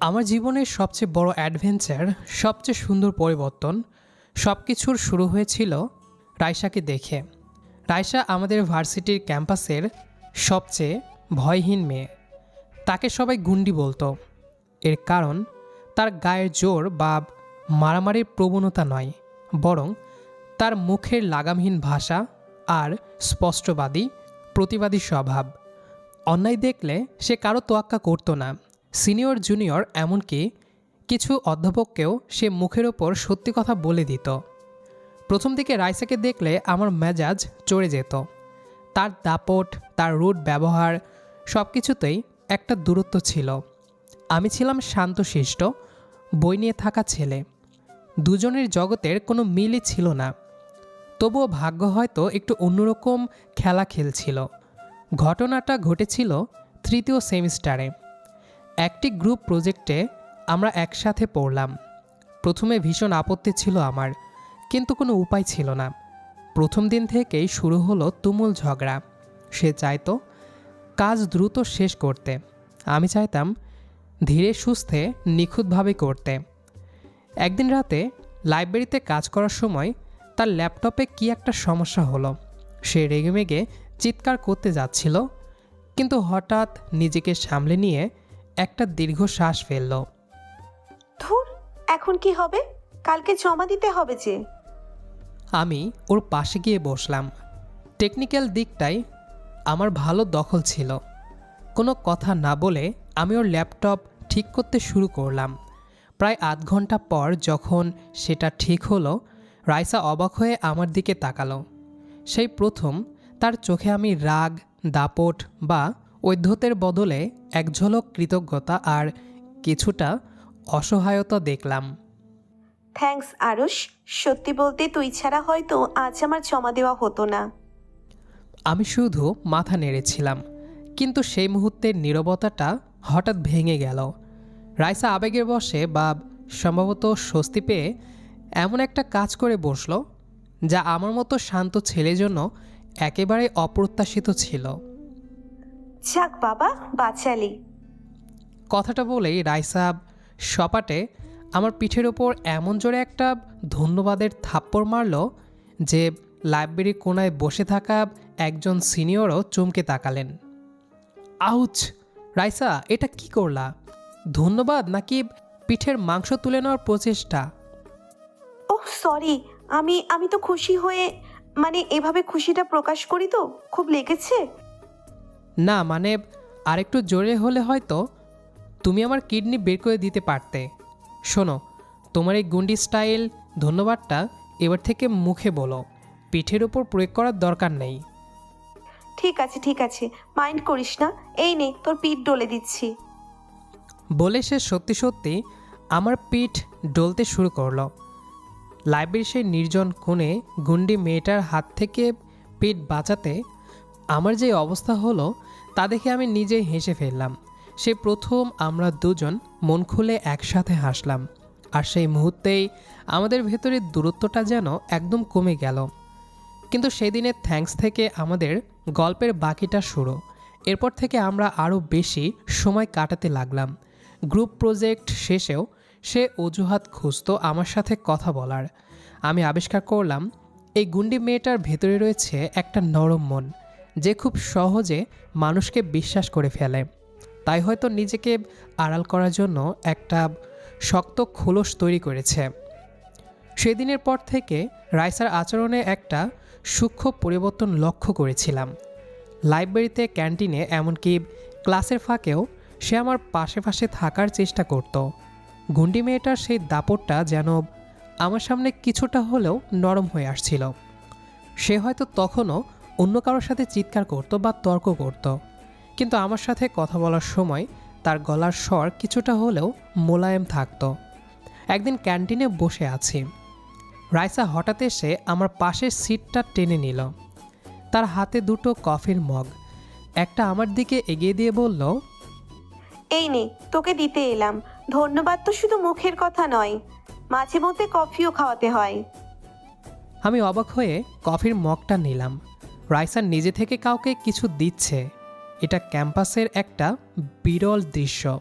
আমার জীবনের সবচেয়ে বড় অ্যাডভেঞ্চার সবচেয়ে সুন্দর পরিবর্তন সব কিছুর শুরু হয়েছিল রায়শাকে দেখে। রায়শা আমাদের ভার্সিটির ক্যাম্পাসের সবচেয়ে ভয়হীন মেয়ে। তাকে সবাই গুন্ডি বলতো। এর কারণ, তার গায়ের জোর বা মারামারির প্রবণতা নয়, বরং তার মুখের লাগামহীন ভাষা আর স্পষ্টবাদী, প্রতিবাদী স্বভাব। অন্যায় দেখলে সে কারও তোয়াক্কা করতো না। সিনিয়র জুনিয়র এমনকি কিছু অধ্যাপককেও সে মুখের ওপর সত্যি কথা বলে দিত। প্রথম দিকে রাইসাকে দেখলে আমার মেজাজ চড়ে যেত। তার দাপট, তার রুট ব্যবহার সব কিছুতেই একটা দূরত্ব ছিল। আমি ছিলাম শান্তশিষ্ট, বই নিয়ে থাকা ছেলে। দুজনের জগতের কোনো মিলই ছিল না। তবুও ভাগ্য হয়তো একটু অন্যরকম খেলা খেলছিল। ঘটনাটা ঘটেছিল তৃতীয় সেমিস্টারে। একটি গ্রুপ প্রজেক্টে আমরা একসাথে পড়লাম। প্রথমে ভীষণ আপত্তি ছিল আমার, কিন্তু কোনো উপায় ছিল না। প্রথম দিন থেকেই শুরু হলো তুমুল ঝগড়া। সে চাইতো কাজ দ্রুত শেষ করতে। আমি চাইতাম ধীরে সুস্থে নিখুঁতভাবে করতে। একদিন রাতে লাইব্রেরিতে কাজ করার সময় তার ল্যাপটপে কি একটা সমস্যা হলো। সে রেগেমেগে চিৎকার করতে যাচ্ছিল, কিন্তু হঠাৎ নিজেকে সামলে নিয়ে একটা দীর্ঘ শ্বাস ফেলল। ধুর এখন কি হবে? কালকে জমা দিতে হবে যে। আমি ওর পাশে গিয়ে বসলাম। টেকনিক্যাল দিকটাই আমার ভালো দখল ছিল। কোনো কথা না বলে আমি ওর ল্যাপটপ ঠিক করতে শুরু করলাম। প্রায় আধ ঘণ্টা পর যখন সেটা ঠিক হলো রাইসা অবাক হয়ে আমার দিকে তাকালো। সেই প্রথম তার চোখে আমি রাগ দাপট বা ঐধ্যতের বদলে এক ঝলক কৃতজ্ঞতা আর কিছুটা অসহায়তা দেখলাম। থ্যাঙ্কস আরুষ। সত্যি বলতে তুই ছাড়া হয়তো আজ আমার জমা দেওয়া হতো না। আমি শুধু মাথা নেড়েছিলাম কিন্তু সেই মুহূর্তের নীরবতাটা হঠাৎ ভেঙে গেল। রাইসা আবেগের বসে বা সম্ভবত স্বস্তি পেয়ে এমন একটা কাজ করে বসল যা আমার মতো শান্ত ছেলের জন্য একেবারে অপ্রত্যাশিত ছিল। যাক বাবা বাঁচালি। কথাটা বলেই রাইসা সপাটে আমার পিঠের ওপর এমন জোরে একটা ধন্যবাদের থাপ্পড় মারল যে লাইব্রেরির কোনায় বসে থাকা একজন সিনিয়রও চমকে তাকালেন। আউচ রাইসা এটা কি করলা? ধন্যবাদ নাকি পিঠের মাংস তুলে নেওয়ার প্রচেষ্টা? ওহ সরি আমি আমি তো খুশি হয়ে মানে এভাবে খুশিটা প্রকাশ করি তো খুব লেগেছে। না মানে আরেকটু জোরে হলে হয়তো তুমি আমার কিডনি বের করে দিতে পারতে। শোনো তোমার এই গুন্ডি স্টাইল ধন্যবাদটা এবার থেকে মুখে বলো। পিঠের ওপর প্রয়োগ করার দরকার নেই। ঠিক আছে ঠিক আছে। মাইন্ড করিস না। এই নে তোর পিঠ ডলে দিচ্ছি। বলে সে সত্যি সত্যি আমার পিঠ ডলতে শুরু করল। লাইব্রেরির সেই নির্জন কোণে গুন্ডি মেয়েটার হাত থেকে পিঠ বাঁচাতে আমার যে অবস্থা হলো তা দেখে আমি নিজেই হেসে ফেললাম। সে প্রথম আমরা দুজন মন খুলে একসাথে হাসলাম। আর সেই মুহূর্তেই আমাদের ভেতরের দূরত্বটা যেন একদম কমে গেল। কিন্তু সেদিনের থ্যাঙ্কস থেকে আমাদের গল্পের বাকিটা শুরু। এরপর থেকে আমরা আরও বেশি সময় কাটাতে লাগলাম। গ্রুপ প্রজেক্ট শেষেও সে অজুহাত খুঁজতো আমার সাথে কথা বলার। আমি আবিষ্কার করলাম, এই গুন্ডি মেয়েটার ভেতরে রয়েছে একটা নরম মন। যে খুব সহজে মানুষকে বিশ্বাস করে ফেলে। তাই হয়তো নিজেকে আড়াল করার জন্য একটা শক্ত খোলস তৈরি করেছে। সেদিনের পর থেকে রাইসার আচরণে একটা সূক্ষ্ম পরিবর্তন লক্ষ্য করেছিলাম। লাইব্রেরিতে, ক্যান্টিনে, এমনকি ক্লাসের ফাঁকেও সে আমার পাশে পাশে থাকার চেষ্টা করত। গুন্ডি মেয়েটার সেই দাপটটা যেন আমার সামনে কিছুটা হলেও নরম হয়ে আসছিল। সে হয়তো তখনও অন্য কারোর সাথে চিৎকার করত বা তর্ক করত। কিন্তু আমার সাথে কথা বলার সময় তার গলার স্বর কিছুটা হলেও মোলায়েম থাকতো। একদিন ক্যান্টিনে বসে আছি। রাইসা হঠাৎ এসে আমার পাশের সিটটা টেনে নিল। তার হাতে দুটো কফির মগ। একটা আমার দিকে এগিয়ে দিয়ে বলল এই নে তোকে দিতে এলাম। ধন্যবাদ তো শুধু মুখের কথা নয়। মাঝে মধ্যে কফিও খাওয়াতে হয়। আমি অবাক হয়ে কফির মগটা নিলাম। রাইসা নিজে থেকে কাউকে কিছু দিচ্ছে। এটা ক্যাম্পাসের একটা বিরল দৃশ্য।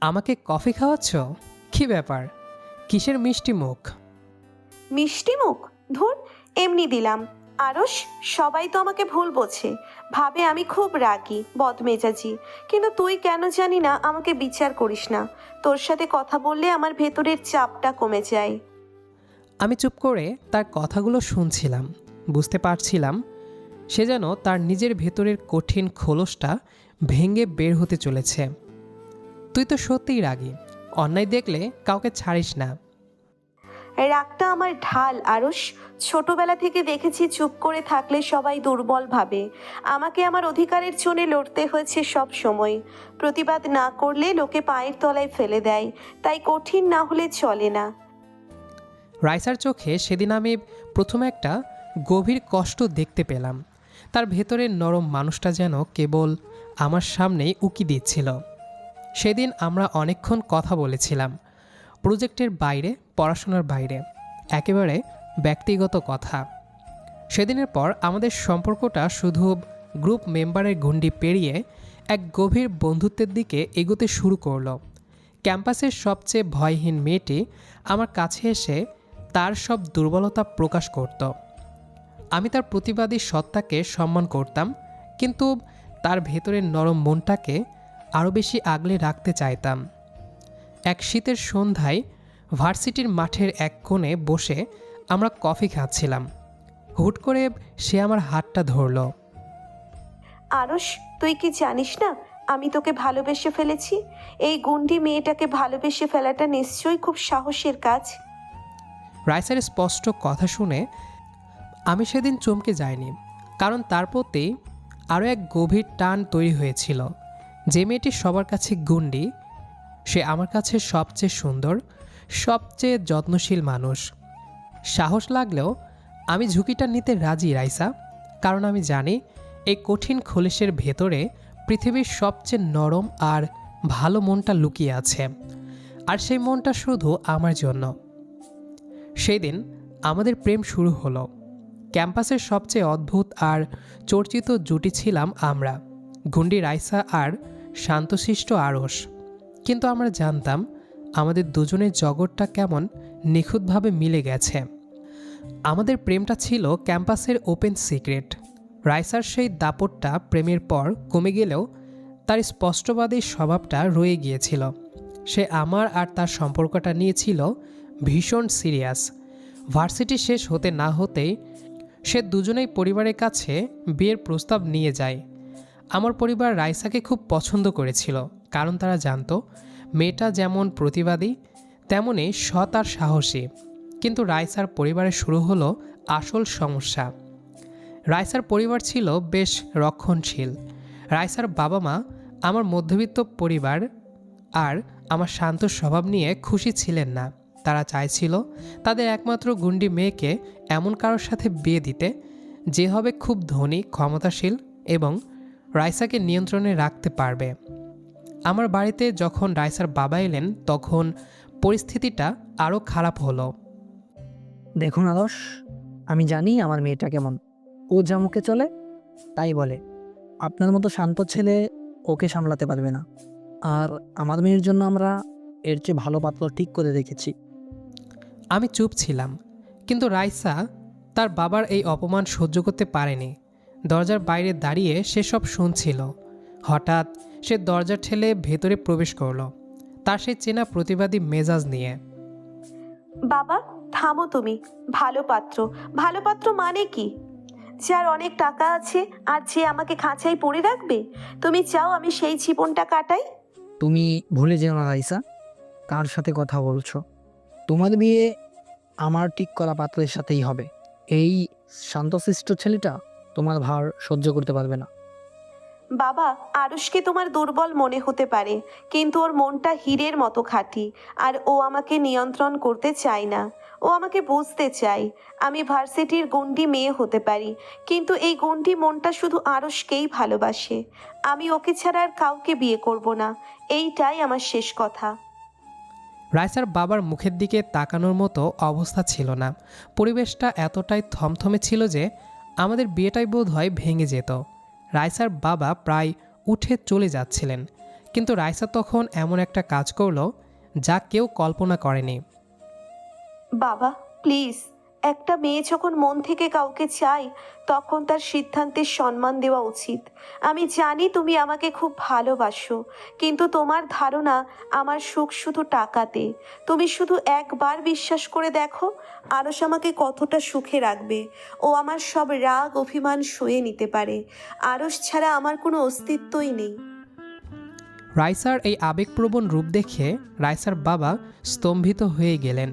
আমাকে কফি খাওয়াচ্ছ? কি ব্যাপার? কিসের মিষ্টি মুখ? মিষ্টি মুখ? ধুর এমনি দিলাম। আরস সবাই তো আমাকে ভুল বোঝে। ভাবে আমি খুব রাগি বদমেজাজি। কিন্তু তুই কেন জানি না আমাকে বিচার করিস না। তোর সাথে কথা বললে আমার ভেতরের চাপটা কমে যায়। আমি চুপ করে তার কথাগুলো শুনছিলাম। বুঝতে পারছিলাম সে যেন তার নিজের ভেতরের কঠিন খোলসটা ভেঙে বের হতে চলেছে। তুই তো সত্যিই রাগী। অন্যায় দেখলে কাউকে ছাড়িস না। রাগটা আমার ঢাল আরস ছোটবেলা থেকে দেখেছি চুপ করে থাকলে সবাই দুর্বল ভাবে। আমাকে আমার অধিকারের জন্য লড়তে হয়েছে সব সময়। প্রতিবাদ না করলে লোকে পায়ের তলায় ফেলে দেয়। তাই কঠিন না হলে চলে না। রাইসার চোখে সেদিন আমি প্রথমে একটা গভীর কষ্ট দেখতে পেলাম। তার ভেতরের নরম মানুষটা যেন কেবল আমার সামনেই উকি দিচ্ছিল। সেদিন আমরা অনেকক্ষণ কথা বলেছিলাম, প্রজেক্টের বাইরে, পড়াশোনার বাইরে, একেবারে ব্যক্তিগত কথা। সেদিনের পর আমাদের সম্পর্কটা শুধু গ্রুপ মেম্বারের গণ্ডি পেরিয়ে এক গভীর বন্ধুত্বের দিকে এগোতে শুরু করল। ক্যাম্পাসের সবচেয়ে ভয়হীন মেয়েটি আমার কাছে এসে তার সব দুর্বলতা প্রকাশ করত। আমি তার প্রতিবাদী সত্তাকে সম্মান করতাম কিন্তু তার ভেতরের নরম মনটাকে আরও বেশি আগলে রাখতে চাইতাম। এক শীতের সন্ধ্যায় ভার্সিটির মাঠের এক কোণে বসে আমরা কফি খাচ্ছিলাম। হুট করে সে আমার হাতটা ধরল। আরস তুই কি জানিস না আমি তোকে ভালোবেসে ফেলেছি? এই গুন্ডি মেয়েটাকে ভালোবেসে ফেলাটা নিশ্চয়ই খুব সাহসের কাজ। রাইসার স্পষ্ট কথা শুনে আমি সেদিন চমকে যাইনি, কারণ তার প্রতি আরও এক গভীর টান তৈরি হয়েছিল। যে মেয়েটি সবার কাছে গুন্ডি, সে আমার কাছে সবচেয়ে সুন্দর, সবচেয়ে যত্নশীল মানুষ। সাহস লাগলেও আমি ঝুঁকিটা নিতে রাজি, রাইসা, কারণ আমি জানি এই কঠিন খোলেসের ভেতরে পৃথিবীর সবচেয়ে নরম আর ভালো মনটা লুকিয়ে আছে, আর সেই মনটা শুধু আমার জন্য। সেই দিন আমাদের প্রেম শুরু হলো। ক্যাম্পাসের সবচেয়ে অদ্ভুত আর চর্চিত জুটি ছিলাম আমরা, গুন্ডি রাইসা আর শান্তশিষ্ট আড়স কিন্তু আমরা জানতাম আমাদের দুজনের জগৎটা কেমন নিখুঁতভাবে মিলে গেছে। আমাদের প্রেমটা ছিল ক্যাম্পাসের ওপেন সিক্রেট। রাইসার সেই দাপটটা প্রেমের পর কমে গেলেও তার স্পষ্টবাদী স্বভাবটা রয়ে গিয়েছিল। সে আমার আর তার সম্পর্কটা নিয়েছিল ভীষণ সিরিয়াস। ভার্সিটি শেষ হতে না হতেই সে দুজনেই পরিবারের কাছে বিয়ের প্রস্তাব নিয়ে যায়। আমার পরিবার রাইসাকে খুব পছন্দ করেছিল, কারণ তারা জানতো, মেয়েটা যেমন প্রতিবাদী তেমনই সৎ আর সাহসী। কিন্তু রাইসার পরিবারে শুরু হলো আসল সমস্যা। রাইসার পরিবার ছিল বেশ রক্ষণশীল। রাইসার বাবা মা আমার মধ্যবিত্ত পরিবার আর আমার শান্ত স্বভাব নিয়ে খুশি ছিলেন না। তারা চাইছিল, তাদের একমাত্র গুন্ডি মেয়েকে এমন কারোর সাথে বিয়ে দিতে, যে হবে খুব ধনী, ক্ষমতাশীল এবং রাইসাকে নিয়ন্ত্রণে রাখতে পারবে। আমার বাড়িতে যখন রাইসার বাবা এলেন, তখন পরিস্থিতিটা আরও খারাপ হলো। দেখুন আদর্শ আমি জানি আমার মেয়েটা কেমন। ও যা মুখে চলে, তাই বলে। আপনার মতো শান্ত ছেলে ওকে সামলাতে পারবে না। আর আমার মেয়ের জন্য আমরা এর চেয়ে ভালো পাত্র ঠিক করে রেখেছি। আমি চুপ ছিলাম কিন্তু রাইসা তার বাবার এই অপমান সহ্য করতে পারেনি। দরজার বাইরে দাঁড়িয়ে সে সব শুনছিল। হঠাৎ সে দরজা ঠেলে ভেতরে প্রবেশ করল তার সে চেনা প্রতিবাদী মেজাজ নিয়ে। বাবা থামো তুমি ভালো পাত্র। ভালো পাত্র মানে কি? যার অনেক টাকা আছে আর যে আমাকে খাঁচাই পড়ে রাখবে তুমি চাও আমি সেই জীবনটা কাটাই? তুমি ভুলে যেও না রাইসা কার সাথে কথা বলছো? তোমার বিয়ে আমার ঠিক করা পাত্রের সাথেই হবে। এই শান্তশিষ্ট ছেলেটা তোমার ভার সহ্য করতে পারবে না। বাবা, আরুষকে তোমার দুর্বল মনে হতে পারে, কিন্তু ওর মনটা হীরের মতো খাঁটি, আর ও আমাকে নিয়ন্ত্রণ করতে চায় না। ও আমাকে বুঝতে চায়, আমি ভার্সিটির গন্ডি মেয়ে হতে পারি, কিন্তু এই গন্ডি মনটা শুধু আরুষকেই ভালোবাসে। আমি ওকে ছাড়া আর কাউকে বিয়ে করব না, এইটাই আমার শেষ কথা। রাইসার বাবার মুখের দিকে তাকানোর মতো অবস্থা ছিল না। পরিবেশটা এতটাই থমথমে ছিল যে আমাদের বিয়েটাই বোধ হয় ভেঙে যেত। রাইসার বাবা প্রায় উঠে চলে যাচ্ছিলেন। কিন্তু রাইসা তখন এমন একটা কাজ করল যা কেউ কল্পনা করেনি। বাবা, প্লিজ। একটা মেয়ে যখন মন থেকে কাউকে চায় তখন তার সিদ্ধান্তের সম্মান দেওয়া উচিত। আমি জানি তুমি আমাকে খুব ভালোবাসো, কিন্তু তোমার ধারণা আমার সুখ শুধু টাকাতে। তুমি শুধু একবার বিশ্বাস করে দেখো আরস আমাকে কতটা সুখে রাখবে। ও আমার সব রাগ, অভিমান সয়ে নিতে পারে। আরস ছাড়া আমার কোনো অস্তিত্বই নেই। রাইসার এই আবেগপ্রবণ রূপ দেখে রাইসার বাবা স্তম্ভিত হয়ে গেলেন।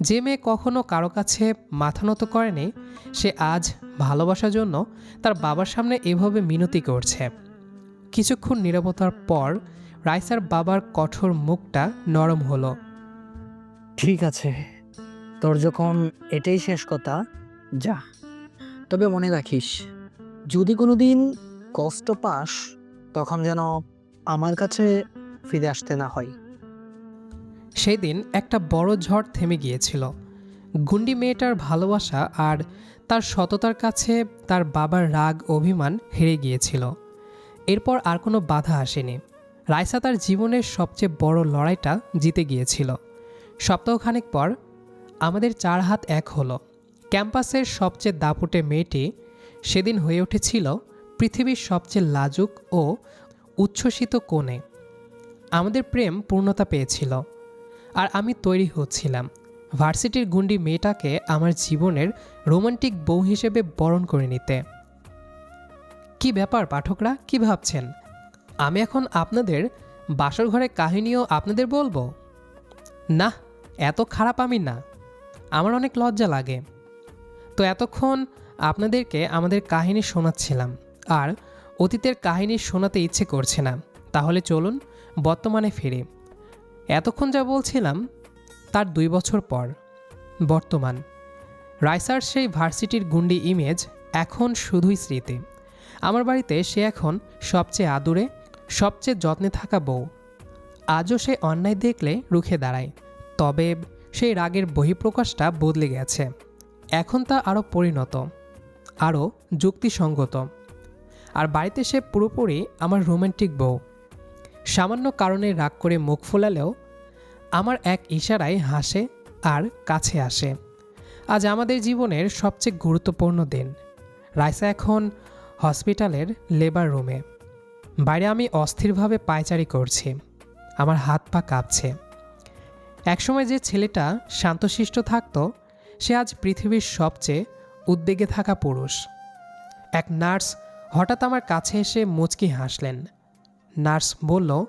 যে মেয়ে কখনো কারও কাছে মাথা নত করেনি, সে আজ ভালোবাসার জন্য তার বাবার সামনে এভাবে মিনতি করছে। কিছুক্ষণ নীরবতার পর রাইসার বাবার কঠোর মুখটা নরম হলো। ঠিক আছে, তোর যখন এটাই শেষ কথা, যা। তবে মনে রাখিস, যদি কোনো দিন কষ্ট পাস, তখন যেন আমার কাছে ফিরে আসতে না হয়। সেই দিন একটা বড় ঝড় থেমে গিয়েছিল। গুন্ডি মেয়েটার ভালোবাসা আর তার সততার কাছে তার বাবার রাগ, অভিমান হেরে গিয়েছিল। এরপর আর কোনো বাধা আসেনি। রাইসা তার জীবনের সবচেয়ে বড় লড়াইটা জিতে গিয়েছিল। সপ্তাহখানেক পর আমাদের চার হাত এক হলো। ক্যাম্পাসের সবচেয়ে দাপুটে মেয়েটি সেদিন হয়ে উঠেছিল পৃথিবীর সবচেয়ে লাজুক ও উচ্ছ্বসিত কোণে। আমাদের প্রেম পূর্ণতা পেয়েছিল। আর আমি তৈরি হচ্ছিলাম। ভার্সিটির গুন্ডি মেয়েটাকে আমার জীবনের রোমান্টিক বউ হিসেবে বরণ করে নিতে। কি ব্যাপার পাঠকরা, কি ভাবছেন? আমি এখন আপনাদের বাসর ঘরের কাহিনীও আপনাদের বলব? না, এত খারাপ আমি না। আমার অনেক লজ্জা লাগে। তো এতক্ষণ আপনাদেরকে আমাদের কাহিনী শোনাচ্ছিলাম। আর অতীতের কাহিনী শোনাতে ইচ্ছে করছে না। তাহলে চলুন, বর্তমানে ফিরি। এতক্ষণ যা বলছিলাম, তার দুই বছর পর। বর্তমান। রাইসার সেই ভার্সিটির গুন্ডি ইমেজ এখন শুধুই স্মৃতি। আমার বাড়িতে সে এখন সবচেয়ে আদুরে, সবচেয়ে যত্নে থাকা বউ। আজও সে অন্যায় দেখলে রুখে দাঁড়ায়, তবে সেই রাগের বহিঃপ্রকাশটা বদলে গেছে। এখন তা আরও পরিণত, আরও যুক্তিসঙ্গত। আর বাড়িতে সে পুরোপুরি আমার রোমান্টিক বউ। সামান্য কারণে রাগ করে মুখ ফোলালেও আমার এক ইশারায় হাসে আর কাছে আসে। আজ আমাদের জীবনের সবচেয়ে গুরুত্বপূর্ণ দিন। রাইসা এখন হসপিটালের লেবার রুমে। বাইরে আমি অস্থিরভাবে পায়চারি করছি। আমার হাত পা কাঁপছে। একসময় যে ছেলেটা শান্তশিষ্ট থাকতো, সে আজ পৃথিবীর সবচেয়ে উদ্বেগে থাকা পুরুষ। এক নার্স হঠাৎ আমার কাছে এসে মুচকি হাসলেন। নার্স বলল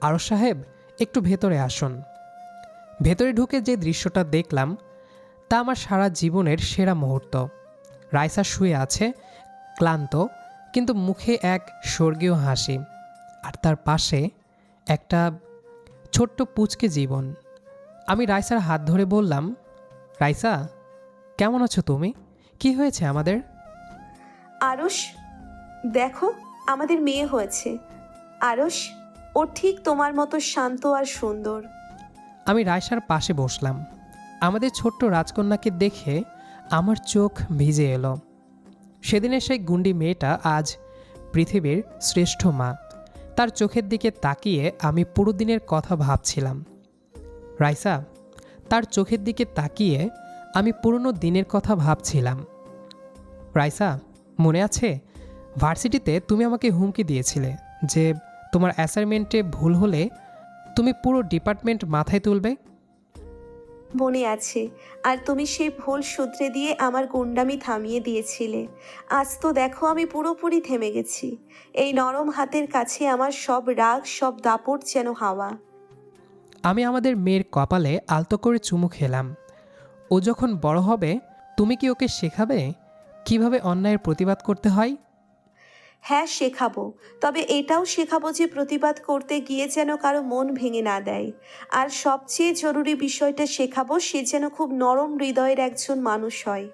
আরও সাহেব, একটু ভেতরে আসুন। ভেতরে ঢুকে যে দৃশ্যটা দেখলাম, তা আমার সারা জীবনের সেরা মুহূর্ত। রাইসা শুয়ে আছে, ক্লান্ত, কিন্তু মুখে এক স্বর্গীয় হাসি। আর তার পাশে একটা ছোট্ট পুচকে জীবন। আমি রাইসার হাত ধরে বললাম, রাইসা, কেমন আছো তুমি? কি হয়েছে আমাদের? আরস দেখো, আমাদের মেয়ে হয়েছে। আরস ও ঠিক তোমার মতো শান্ত আর সুন্দর। আমি রায়সার পাশে বসলাম। আমাদের ছোট্ট রাজকন্যাকে দেখে আমার চোখ ভিজে এলো। সেদিনের সেই গুন্ডি মেয়েটা আজ পৃথিবীর শ্রেষ্ঠ মা। তার চোখের দিকে তাকিয়ে আমি পুরো দিনের কথা ভাবছিলাম। রাইসা, তার চোখের দিকে তাকিয়ে আমি পুরনো দিনের কথা ভাবছিলাম। রাইসা, মনে আছে? ভার্সিটিতে তুমি আমাকে হুমকি দিয়েছিলে যে তোমার অ্যাসাইনমেন্টে ভুল হলে তুমি পুরো ডিপার্টমেন্ট মাথায় তুলবে? মনে আছে। আর তুমি সেই ভুল সূত্রে দিয়ে আমার গুন্ডামি থামিয়ে দিয়েছিলে। আজ তো দেখো আমি পুরোপুরি থেমে গেছি। এই নরম হাতের কাছে আমার সব রাগ সব দাপট যেন হাওয়া। আমি আমাদের মেয়ের কপালে আলতো করে চুমু খেলাম। ও যখন বড় হবে তুমি কি ওকে শেখাবে? কীভাবে অন্যায়ের প্রতিবাদ করতে হয়? হ্যাঁ শেখাবো। তবে এটাও শেখাবো যে প্রতিবাদ করতে গিয়ে যেন কারও মন ভেঙে না দেয়। আর সবচেয়ে জরুরি বিষয়টা শেখাবো, সে যেন খুব নরম হৃদয়ের একজন মানুষ হয়।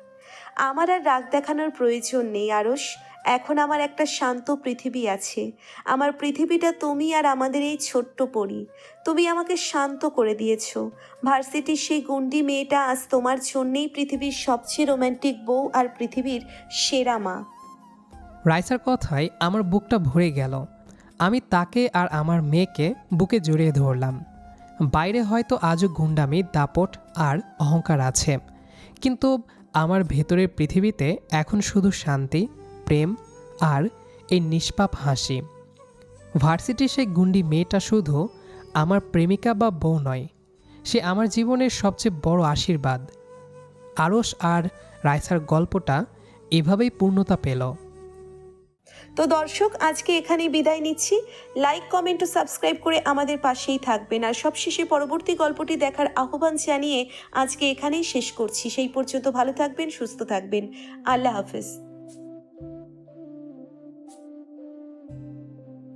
আমার আর রাগ দেখানোর প্রয়োজন নেই আরস এখন আমার একটা শান্ত পৃথিবী আছে। আমার পৃথিবীটা তুমি আর আমাদের এই ছোট্ট পরি। তুমি আমাকে শান্ত করে দিয়েছ। ভার্সিটির সেই গুন্ডি মেয়েটা আজ তোমার জন্যেই পৃথিবীর সবচেয়ে রোম্যান্টিক বউ আর পৃথিবীর সেরা মা। রাইসার কথায় আমার বুকটা ভরে গেল। আমি তাকে আর আমার মেয়েকে বুকে জড়িয়ে ধরলাম। বাইরে হয়তো আজও গুন্ডামি, দাপট আর অহংকার আছে। কিন্তু আমার ভেতরের পৃথিবীতে এখন শুধু শান্তি, প্রেম আর এই নিষ্পাপ হাসি। ভার্সিটির সেই গুন্ডি মেয়েটা শুধু আমার প্রেমিকা বা বউ নয়, সে আমার জীবনের সবচেয়ে বড় আশীর্বাদ। আরস আর রাইসার গল্পটা এভাবেই পূর্ণতা পেল। তো দর্শক, আজকে এখানেই বিদায় নিচ্ছি। লাইক কমেন্ট ও সাবস্ক্রাইব করে আমাদের পাশেই থাকবেন। আর সবশেষে পরবর্তী গল্পটি দেখার আহ্বান জানিয়ে আজকে এখানেই শেষ করছি। সেই পর্যন্ত ভালো থাকবেন, সুস্থ থাকবেন। আল্লাহ হাফেজ।